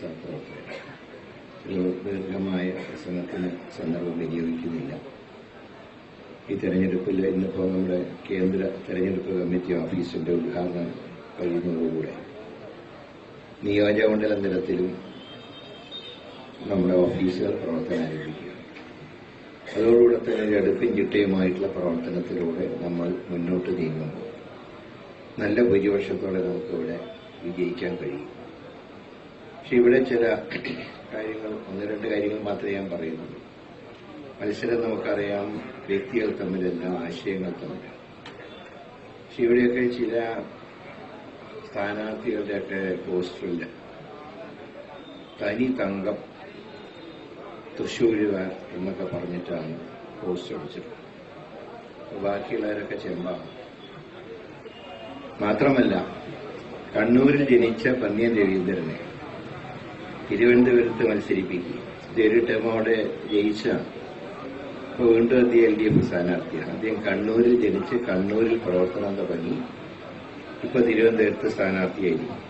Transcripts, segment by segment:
സഹപ്രവർത്തകർ ഒരു ദീർഘമായ പ്രസംഗത്തിന് സന്ദർഭം വിനിയോഗിക്കുന്നില്ല. ഈ തെരഞ്ഞെടുപ്പിൽ ഇന്നിപ്പോൾ നമ്മുടെ കേന്ദ്ര തെരഞ്ഞെടുപ്പ് കമ്മിറ്റി ഓഫീസിന്റെ ഉദ്ഘാടനം കഴിയുന്നതോടുകൂടെ നിയോജകമണ്ഡല തലത്തിലും നമ്മുടെ ഓഫീസുകൾ പ്രവർത്തനം ആരംഭിക്കുക. അതോടുകൂടെ തന്നെ ഒരു ചിട്ടയുമായിട്ടുള്ള പ്രവർത്തനത്തിലൂടെ നമ്മൾ മുന്നോട്ട് നീങ്ങുമ്പോൾ നല്ല ഭൂരിപക്ഷത്തോടെ നമുക്കിവിടെ വിജയിക്കാൻ കഴിയും. പക്ഷെ ഇവിടെ ചില കാര്യങ്ങൾ ഒന്ന് രണ്ട് കാര്യങ്ങൾ മാത്രമേ ഞാൻ പറയുന്നുള്ളൂ. മത്സരം നമുക്കറിയാം വ്യക്തികൾ തമ്മിലല്ല ആശയങ്ങൾ തമ്മിൽ പക്ഷെ ഇവിടെയൊക്കെ ചില സ്ഥാനാർത്ഥികളുടെയൊക്കെ പോസ്റ്ററിൽ തനി തങ്കം തൃശ്ശൂരുകാർ എന്നൊക്കെ പറഞ്ഞിട്ടാണ് പോസ്റ്റർ അടിച്ചത് ബാക്കിയുള്ളവരൊക്കെ ചെമ്പാണ്. മാത്രമല്ല കണ്ണൂരിൽ ജനിച്ച പന്നിയൻ രവീന്ദ്രനെ തിരുവനന്തപുരത്ത് മത്സരിപ്പിക്കുകയും ഇതൊരു അവിടെ ജയിച്ചാണ്. ഇപ്പോൾ വീണ്ടും അദ്ദേഹം എൽ ഡി എഫ് സ്ഥാനാർത്ഥിയാണ്. അദ്ദേഹം കണ്ണൂരിൽ ജനിച്ച് കണ്ണൂരിൽ പ്രവർത്തനം തുടങ്ങി. ഇപ്പൊ തിരുവനന്തപുരത്ത് സ്ഥാനാർത്ഥിയായിരിക്കും.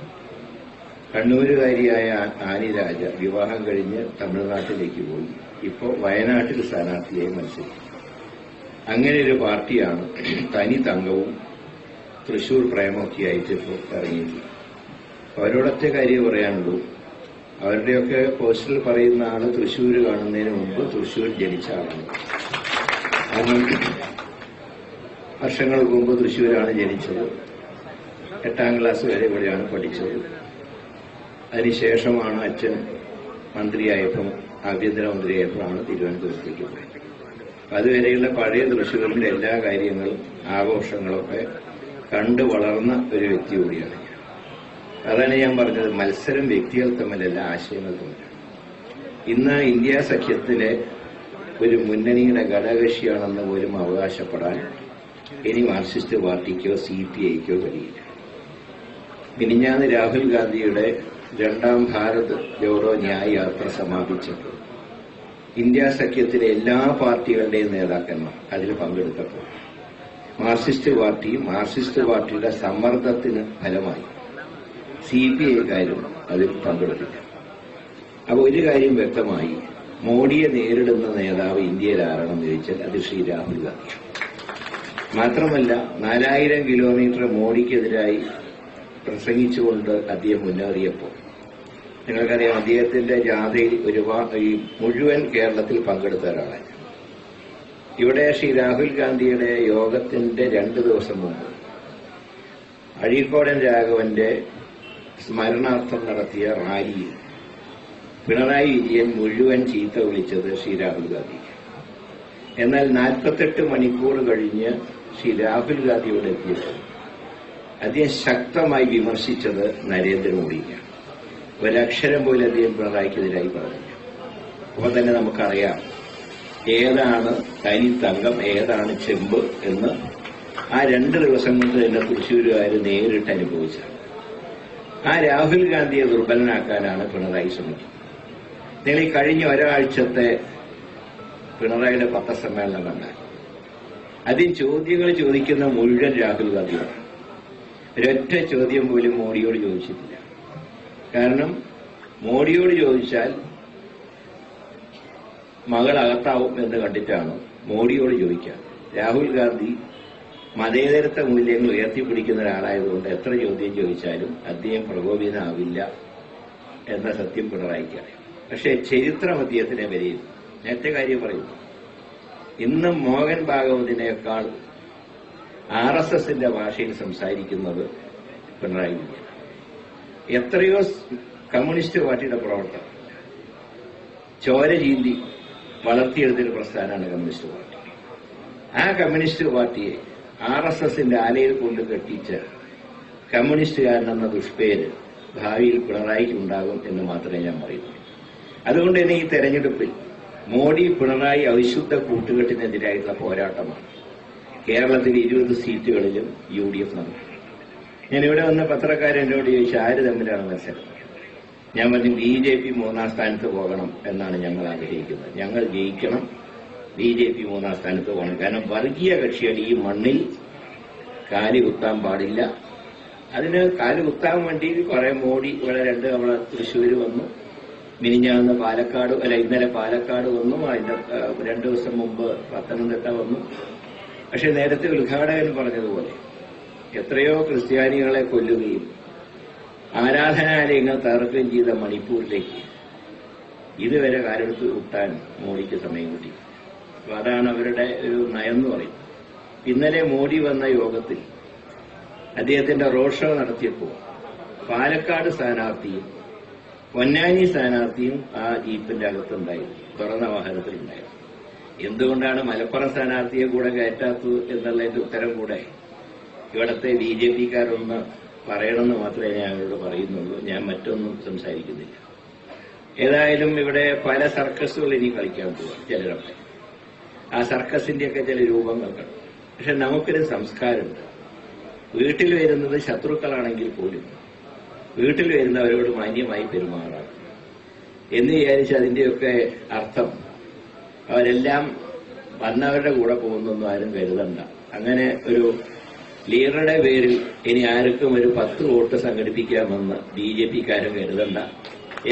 കണ്ണൂരുകാരിയായ ആനി രാജ വിവാഹം കഴിഞ്ഞ് തമിഴ്നാട്ടിലേക്ക് പോയി. ഇപ്പോൾ വയനാട്ടിൽ സ്ഥാനാർത്ഥിയായി മത്സരിക്കും. അങ്ങനെ ഒരു പാർട്ടിയാണ് തനി തങ്കവും തൃശൂർ പ്രേമൊക്കെ ആയിട്ട് ഇപ്പോൾ ഇറങ്ങിയിട്ടുള്ളത് അവരോടൊറ്റ കാര്യം പറയാനുള്ളൂ. അവരുടെയൊക്കെ പോസ്റ്ററിൽ പറയുന്ന ആൾ തൃശ്ശൂർ കാണുന്നതിന് മുമ്പ് തൃശ്ശൂർ ജനിച്ച ആളാണ് കാരണം വർഷങ്ങൾക്ക് മുമ്പ് തൃശ്ശൂരാണ് ജനിച്ചത്. എട്ടാം ക്ലാസ് വരെ ഇവിടെയാണ് പഠിച്ചത്. അതിനുശേഷമാണ് അച്ഛൻ മന്ത്രിയായപ്പം ആഭ്യന്തരമന്ത്രിയായപ്പോഴാണ് തിരുവനന്തപുരത്തേക്ക് പോയത്. അതുവരെയുള്ള പഴയ തൃശ്ശൂരിന്റെ എല്ലാ കാര്യങ്ങളും ആഘോഷങ്ങളൊക്കെ കണ്ടു വളർന്ന ഒരു വ്യക്തി കൂടിയാണ് അതാണ് ഞാൻ പറഞ്ഞത്. മത്സരം വ്യക്തികൾ തമ്മിലല്ല ആശയങ്ങൾ തമ്മിലാണ്. ഇന്ന് ഇന്ത്യ സഖ്യത്തിലെ ഒരു മുന്നണിയുടെ ഘടകകക്ഷിയാണെന്ന് പോലും അവകാശപ്പെടാൻ ഇനി മാർക്സിസ്റ്റ് പാർട്ടിക്കോ സി പി ഐക്കോ കഴിയില്ല. മിനിഞ്ഞാന്ന് രാഹുൽ ഗാന്ധിയുടെ രണ്ടാം ഭാരത് ജോഡോ ന്യായ യാത്ര സമാപിച്ചപ്പോൾ ഇന്ത്യ സഖ്യത്തിലെ എല്ലാ പാർട്ടികളുടെയും നേതാക്കന്മാർ അതിൽ പങ്കെടുത്തപ്പോൾ മാർക്സിസ്റ്റ് പാർട്ടി മാർക്സിസ്റ്റ് പാർട്ടിയുടെ സമ്മർദ്ദത്തിന് ഫലമായി സി പി ഐക്കാരും അതിൽ പങ്കെടുപ്പിക്കും അപ്പൊ ഒരു കാര്യം വ്യക്തമായി മോഡിയെ നേരിടുന്ന നേതാവ് ഇന്ത്യയിൽ ആരാണെന്ന് ചോദിച്ചാൽ അത് ശ്രീ രാഹുൽ ഗാന്ധി. മാത്രമല്ല നാലായിരം കിലോമീറ്റർ മോഡിക്കെതിരായി പ്രസംഗിച്ചുകൊണ്ട് അദ്ദേഹം മുന്നേറിയപ്പോൾ നിങ്ങൾക്കറിയാം അദ്ദേഹത്തിന്റെ ജാഥയിൽ ഒരുപാട് ഈ മുഴുവൻ കേരളത്തിൽ പങ്കെടുത്ത ഒരാളാണ്. ഇവിടെ ശ്രീ രാഹുൽ ഗാന്ധിയുടെ യോഗത്തിന്റെ രണ്ട് ദിവസം മുമ്പ് അഴീക്കോടൻ രാഘവന്റെ സ്മരണാർത്ഥം നടത്തിയ റാലിയിൽ പിണറായി വിജയൻ മുഴുവൻ ചീത്ത വിളിച്ചത് ശ്രീ രാഹുൽ ഗാന്ധി എന്നാൽ നാൽപ്പത്തെട്ട് മണിക്കൂർ കഴിഞ്ഞ് ശ്രീ രാഹുൽ ഗാന്ധിയോട് എത്തിയത് അദ്ദേഹം ശക്തമായി വിമർശിച്ചത് നരേന്ദ്രമോദിയാണ് ഒരക്ഷരം പോലെ അദ്ദേഹം പിണറായിക്കെതിരായി പറഞ്ഞു അപ്പോൾ തന്നെ നമുക്കറിയാം ഏതാണ് തനി തങ്കം ഏതാണ് ചെമ്പ് എന്ന് ആ രണ്ട് ദിവസം കൊണ്ട് തന്നെ തൃശ്ശൂരുകാർ നേരിട്ട് അനുഭവിച്ചത് ആ രാഹുൽ ഗാന്ധിയെ ദുർബലനാക്കാനാണ് പിണറായി ശ്രമിക്കുന്നത്. നിങ്ങൾ ഈ കഴിഞ്ഞ ഒരാഴ്ചത്തെ പിണറായിയുടെ പത്രസമ്മേളനം കണ്ടാൽ അതിൽ ചോദ്യങ്ങൾ ചോദിക്കുന്ന മുഴുവൻ രാഹുൽ ഗാന്ധിയാണ്. ഒരൊറ്റ ചോദ്യം പോലും മോഡിയോട് ചോദിച്ചിട്ടില്ല. കാരണം മോഡിയോട് ചോദിച്ചാൽ മകൾ അകത്താവും എന്ന് കണ്ടിട്ടാണ് മോഡിയോട് ചോദിക്കുക രാഹുൽ ഗാന്ധി മതേതരത്വ മൂല്യങ്ങൾ ഉയർത്തിപ്പിടിക്കുന്ന ഒരാളായതുകൊണ്ട് എത്ര ചോദ്യം ചോദിച്ചാലും അദ്ദേഹം പ്രകോപിതനാവില്ല എന്ന സത്യം പിണറായിക്കറിയാം പക്ഷേ ചരിത്രം അദ്ദേഹത്തിനെ വരെയും നേരത്തെ കാര്യം പറയുന്നു. ഇന്നും മോഹൻ ഭാഗവതിനേക്കാൾ ആർ എസ് എസിന്റെ ഭാഷയിൽ സംസാരിക്കുന്നത് പിണറായി വിജയൻ എത്രയോ കമ്മ്യൂണിസ്റ്റ് പാർട്ടിയുടെ പ്രവർത്തനം ചോര ചീന്തി വളർത്തിയെടുത്തൊരു പ്രസ്ഥാനമാണ് കമ്മ്യൂണിസ്റ്റ് പാർട്ടി. ആ കമ്മ്യൂണിസ്റ്റ് പാർട്ടിയെ ആർ എസ് എസിന്റെ ആലയിൽ കൊണ്ട് കെട്ടിച്ച കമ്മ്യൂണിസ്റ്റുകാരനെന്ന ദുഷ്പേര് ഭാവിയിൽ പിണറായിക്ക് ഉണ്ടാകും എന്ന് മാത്രമേ ഞാൻ പറയുന്നു അതുകൊണ്ട് തന്നെ ഈ തെരഞ്ഞെടുപ്പിൽ മോഡി പിണറായി അവിശുദ്ധ കൂട്ടുകെട്ടിനെതിരായിട്ടുള്ള പോരാട്ടമാണ്. കേരളത്തിലെ ഇരുപത് സീറ്റുകളിലും യു ഡി എഫ് നടന്നു. ഞാൻ ഇവിടെ വന്ന എന്നോട് ചോദിച്ചു ആര് തമ്മിലാണ് മത്സരം? ഞാൻ പറഞ്ഞു ബി ജെ പി മൂന്നാം സ്ഥാനത്ത് പോകണം എന്നാണ് ഞങ്ങൾ ആഗ്രഹിക്കുന്നത്. ഞങ്ങൾ ജയിക്കണം ബി ജെ പി മൂന്നാം സ്ഥാനത്ത് പോകണം. കാരണം വർഗീയ കക്ഷികൾ ഈ മണ്ണിൽ കാലി കുത്താൻ പാടില്ല. അതിന് കാലി കുത്താൻ വേണ്ടി കുറെ മോഡി ഇവിടെ രണ്ട് നമ്മളെ തൃശ്ശൂർ വന്നു. മിനിഞ്ഞാന്ന് പാലക്കാട് അല്ല ഇന്നലെ പാലക്കാട് വന്നു. അതിന്റെ രണ്ടു ദിവസം മുമ്പ് പത്തനംതിട്ട വന്നു. പക്ഷെ നേരത്തെ ഉദ്ഘാടകൻ പറഞ്ഞതുപോലെ എത്രയോ ക്രിസ്ത്യാനികളെ കൊല്ലുകയും ആരാധനാലയങ്ങൾ തകർക്കുകയും ചെയ്ത മണിപ്പൂരിലേക്ക് ഇതുവരെ കാലെടുത്ത് കൂട്ടാൻ മോഡിക്ക് സമയം കിട്ടി. അതാണ് അവരുടെ ഒരു നയം എന്ന് പറയും. ഇന്നലെ മോഡി വന്ന യോഗത്തിൽ അദ്ദേഹത്തിന്റെ റോഡ് ഷോ നടത്തിയപ്പോൾ പാലക്കാട് സ്ഥാനാർത്ഥിയും പൊന്നാനി സ്ഥാനാർത്ഥിയും ആ ജീപ്പിന്റെ അകത്തുണ്ടായിരുന്നു തുറന്ന വാഹനത്തിലുണ്ടായിരുന്നു എന്തുകൊണ്ടാണ് മലപ്പുറം സ്ഥാനാർത്ഥിയെ കൂടെ കയറ്റാത്തത് എന്നുള്ളതിന്റെ ഉത്തരം കൂടെ ഇവിടത്തെ ബി ജെ പിക്കാരൊന്ന് പറയണമെന്ന് മാത്രമേ ഞാൻ അവരോട് പറയുന്നുള്ളൂ. ഞാൻ മറ്റൊന്നും സംസാരിക്കുന്നില്ല. ഏതായാലും ഇവിടെ പല സർക്കസുകൾ ഇനി കളിക്കാൻ പോവാം ചിലരൊക്കെ ആ സർക്കസിന്റെയൊക്കെ ചില രൂപങ്ങൾ പക്ഷെ നമുക്കൊരു സംസ്കാരമുണ്ട്. വീട്ടിൽ വരുന്നത് ശത്രുക്കളാണെങ്കിൽ പോലും വീട്ടിൽ വരുന്നവരോട് മാന്യമായി പെരുമാറാം. എന്ന് വിചാരിച്ച് അതിന്റെയൊക്കെ അർത്ഥം അവരെല്ലാം വന്നവരുടെ കൂടെ പോകുന്നൊന്നും ആരും കരുതണ്ട. അങ്ങനെ ഒരു ലീഡറുടെ പേരിൽ ഇനി ആർക്കും ഒരു പത്ത് വോട്ട് സംഘടിപ്പിക്കാമെന്ന് ബി ജെ പിക്കാരും കരുതണ്ട.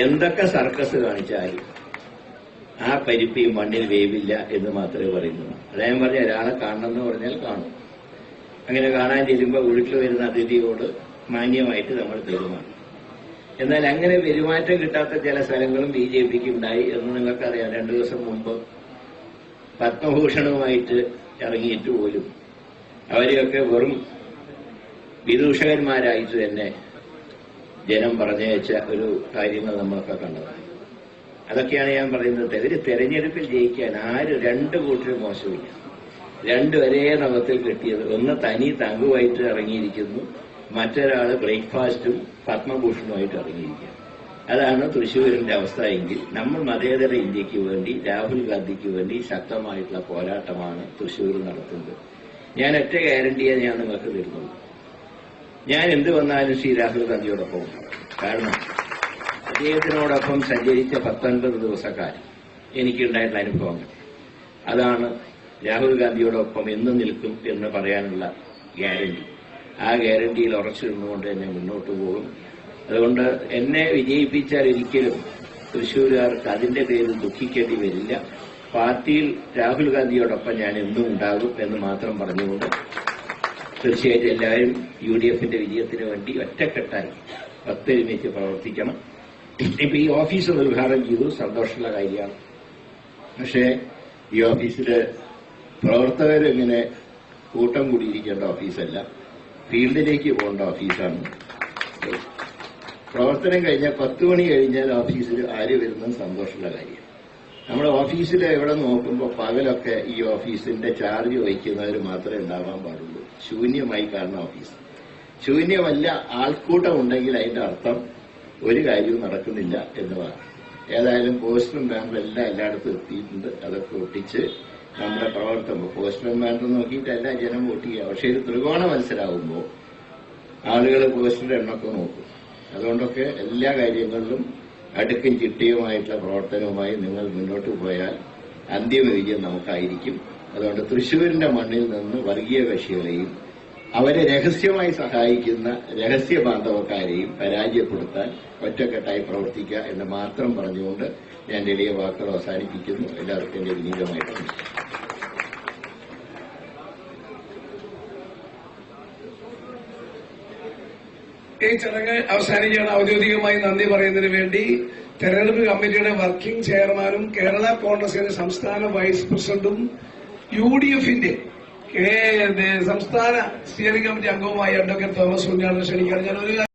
എന്തൊക്കെ സർക്കസ് കാണിച്ചാലും ആ പരിപ്പ് ഈ മണ്ണിൽ വേവില്ല എന്ന് മാത്രമേ പറയുന്നുള്ളൂ. ഞാൻ പറഞ്ഞ ഒരാളെ കാണണമെന്ന് പറഞ്ഞാൽ കാണും. അങ്ങനെ കാണാൻ ചെല്ലുമ്പോൾ വീട്ടിൽ വരുന്ന അതിഥിയോട് മാന്യമായിട്ട് നമ്മൾ പെരുമാറും. എന്നാൽ അങ്ങനെ പെരുമാറ്റം കിട്ടാത്ത ചില സ്ഥലങ്ങളും ബി ജെ പിക്ക് ഉണ്ടായി എന്ന് നിങ്ങൾക്കറിയാം. രണ്ടു ദിവസം മുമ്പ് പത്മഭൂഷണവുമായിട്ട് ഇറങ്ങിയിട്ട് പോലും അവരെയൊക്കെ വെറും വിദൂഷകന്മാരായിട്ട് തന്നെ ജനം പറഞ്ഞയച്ച ഒരു കാര്യങ്ങൾ നമ്മളൊക്കെ കണ്ടതാണ്. അതൊക്കെയാണ് ഞാൻ പറയുന്നത്. ഇവർ തെരഞ്ഞെടുപ്പിൽ ജയിക്കാൻ ആര് രണ്ട് കൂട്ടരും മോശമില്ല. രണ്ട് ഒരേ നവത്തിൽ കിട്ടിയത്. ഒന്ന് തനി തങ്കുമായിട്ട് ഇറങ്ങിയിരിക്കുന്നു. മറ്റൊരാൾ ബ്രേക്ക്ഫാസ്റ്റും പത്മഭൂഷണുമായിട്ട് ഇറങ്ങിയിരിക്കുക അതാണ് തൃശ്ശൂരിന്റെ അവസ്ഥ എങ്കിൽ നമ്മൾ മതേതര ഇന്ത്യയ്ക്ക് വേണ്ടി രാഹുൽ ഗാന്ധിക്ക് വേണ്ടി ശക്തമായിട്ടുള്ള പോരാട്ടമാണ് തൃശ്ശൂർ നടത്തുന്നത്. ഞാൻ ഒറ്റ ഗ്യാരണ്ടിയെ ഞാൻ നിങ്ങൾക്ക് തരുന്നുള്ളൂ ഞാൻ എന്ത് വന്നാലും ശ്രീ രാഹുൽ ഗാന്ധിയോടൊപ്പം കാരണം അദ്ദേഹത്തിനോടൊപ്പം സഞ്ചരിച്ച പത്തൊൻപത് ദിവസക്കാലം എനിക്കുണ്ടായിട്ടുള്ള അനുഭവങ്ങൾ. അതാണ് രാഹുൽ ഗാന്ധിയോടൊപ്പം എന്ന് നിൽക്കും എന്ന് പറയാനുള്ള ഗ്യാരണ്ടി. ആ ഗ്യാരണ്ടിയിൽ ഉറച്ചു നിന്നുകൊണ്ട് തന്നെ മുന്നോട്ട് പോകും. അതുകൊണ്ട് എന്നെ വിജയിപ്പിച്ചാൽ ഒരിക്കലും തൃശ്ശൂരുകാർക്ക് അതിന്റെ പേരിൽ ദുഃഖിക്കേണ്ടി വരില്ല. പാർട്ടിയിൽ രാഹുൽ ഗാന്ധിയോടൊപ്പം ഞാൻ എന്നും ഉണ്ടാകും എന്ന് മാത്രം പറഞ്ഞുകൊണ്ട് തീർച്ചയായിട്ടും എല്ലാവരും യു ഡി എഫിന്റെ വിജയത്തിന് വേണ്ടി ഒറ്റക്കെട്ടായി ഒത്തൊരുമിച്ച് പ്രവർത്തിക്കണം. ഇപ്പൊ ഈ ഓഫീസ് ഒന്ന് ഉദ്ഘാടനം ചെയ്തു. സന്തോഷമുള്ള കാര്യമാണ്. പക്ഷേ ഈ ഓഫീസിൽ പ്രവർത്തകരിങ്ങനെ കൂട്ടം കൂടിയിരിക്കേണ്ട ഓഫീസല്ല. ഫീൽഡിലേക്ക് പോകേണ്ട ഓഫീസാണ്. പ്രവർത്തനം കഴിഞ്ഞാൽ പത്ത് മണി കഴിഞ്ഞാൽ ഓഫീസിൽ ആര് വരുന്നത് സന്തോഷമുള്ള കാര്യം. നമ്മുടെ ഓഫീസിൽ എവിടെ നോക്കുമ്പോൾ പകലൊക്കെ ഈ ഓഫീസിന്റെ ചാർജ് വഹിക്കുന്നവർ മാത്രമേ ഉണ്ടാവാൻ പാടുള്ളൂ. ശൂന്യമായി കാണുന്ന ഓഫീസ്. ശൂന്യമല്ല ആൾക്കൂട്ടം ഉണ്ടെങ്കിൽ അതിന്റെ അർത്ഥം ഒരു കാര്യവും നടക്കുന്നില്ല എന്നതാണ് ഏതായാലും പോസ്റ്ററും ബാനറും എല്ലാം എല്ലായിടത്തും എത്തിയിട്ടുണ്ട്. അതൊക്കെ ഒട്ടിച്ച് നമ്മുടെ പ്രവർത്തനം. പോസ്റ്ററും ബാനറും നോക്കിയിട്ടല്ല ജനം വോട്ട് ചെയ്യുക. പക്ഷേ ഇത് ത്രികോണ മത്സരമാകുമ്പോൾ ആളുകൾ പോസ്റ്റിന്റെ എണ്ണമൊക്കെ നോക്കും. അതുകൊണ്ടൊക്കെ എല്ലാ കാര്യങ്ങളിലും അടുക്കും ചിട്ടയുമായിട്ടുള്ള പ്രവർത്തനവുമായി നിങ്ങൾ മുന്നോട്ട് പോയാൽ അന്തിമ വിജയം നമുക്കായിരിക്കും. അതുകൊണ്ട് തൃശൂരിന്റെ മണ്ണിൽ നിന്ന് വർഗീയ കക്ഷികളെയും അവരെ രഹസ്യമായി സഹായിക്കുന്ന രഹസ്യ ബാന്ധവക്കാരെയും പരാജയപ്പെടുത്താൻ ഒറ്റക്കെട്ടായി പ്രവർത്തിക്കുക എന്ന് മാത്രം പറഞ്ഞുകൊണ്ട് ഞാൻ എളിയ വാക്കുകൾ അവസാനിപ്പിക്കുന്നു. എല്ലാവർക്കും എന്റെ വിനീതമായിട്ട് ഈ ചടങ്ങ് അവസാനിക്കുകയാണ്. ഔദ്യോഗികമായി നന്ദി പറയുന്നതിന് വേണ്ടി തെരഞ്ഞെടുപ്പ് കമ്മിറ്റിയുടെ വർക്കിംഗ് ചെയർമാനും കേരള കോൺഗ്രസിന്റെ സംസ്ഥാന വൈസ് പ്രസിഡന്റും യു ഡി എഫിന്റെ സംസ്ഥാന സ്റ്റിയറിംഗ് കമ്മിറ്റി അംഗവുമായ അഡ്വക്കേറ്റ് തോമസ് കുഞ്ഞാണ് ക്ഷണിക്കുകയാണ്. ഞാൻ ഒരു